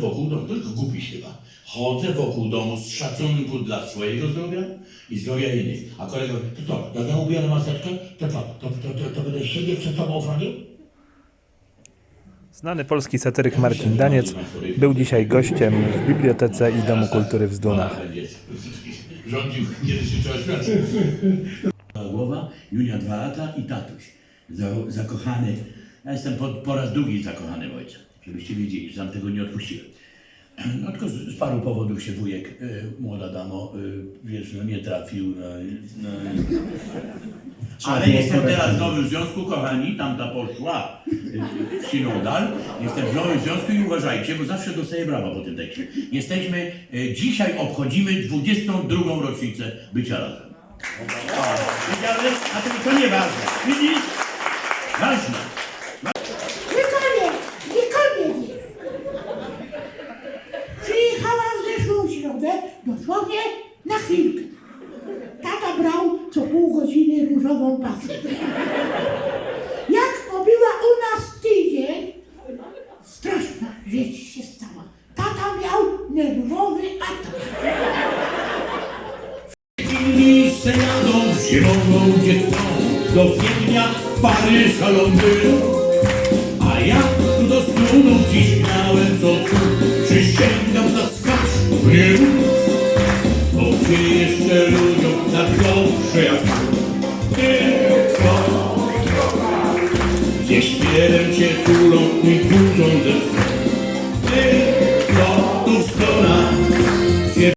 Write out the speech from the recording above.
wokół domu, tylko głupi się chyba. Chodzę wokół domu z szacunku dla swojego zdrowia i zdrowia innych. A kolega mówi, to co, jak ja ubieram maseczkę, to co, to, to, to, to będę siebie przed sobą ochronił? Znany polski satyryk Marcin Daniec był dzisiaj gościem w Bibliotece i Domu Kultury w Zdunach. Rządził, kiedy się trzeba śmiać. Głowa, Julia dwa lata i tatuś. Za, zakochany. Ja jestem po, po raz drugi zakochany w ojca. Żebyście wiedzieli, że tam tego nie odpuściłem. No tylko z, z paru powodów się wujek, y, młoda damo, y, wiesz, no nie trafił. No, no. Ale jestem teraz w nowym związku, kochani, tamta poszła y, w synodal. Jestem w nowym związku i uważajcie, bo zawsze dostaję brawa po tym tekście. Jesteśmy, y, dzisiaj obchodzimy 22. rocznicę bycia razem. Wiedziałeś? A to, to nie ważne. Widzisz? Dosłownie na chwilkę. Tata brał co pół godziny różową pasę. Jak pobyła u nas tydzień, straszna rzecz się stała. Tata miał nerwowy atak. Se jadą zimową dziewczyną do Wiednia, Paryża, Londynu. A ja do Stanów dziś miałem co tu, przysięgam na skacz w ty jeszcze ludziom na dobrze jak tylko Gdzieś pierem cię tulą i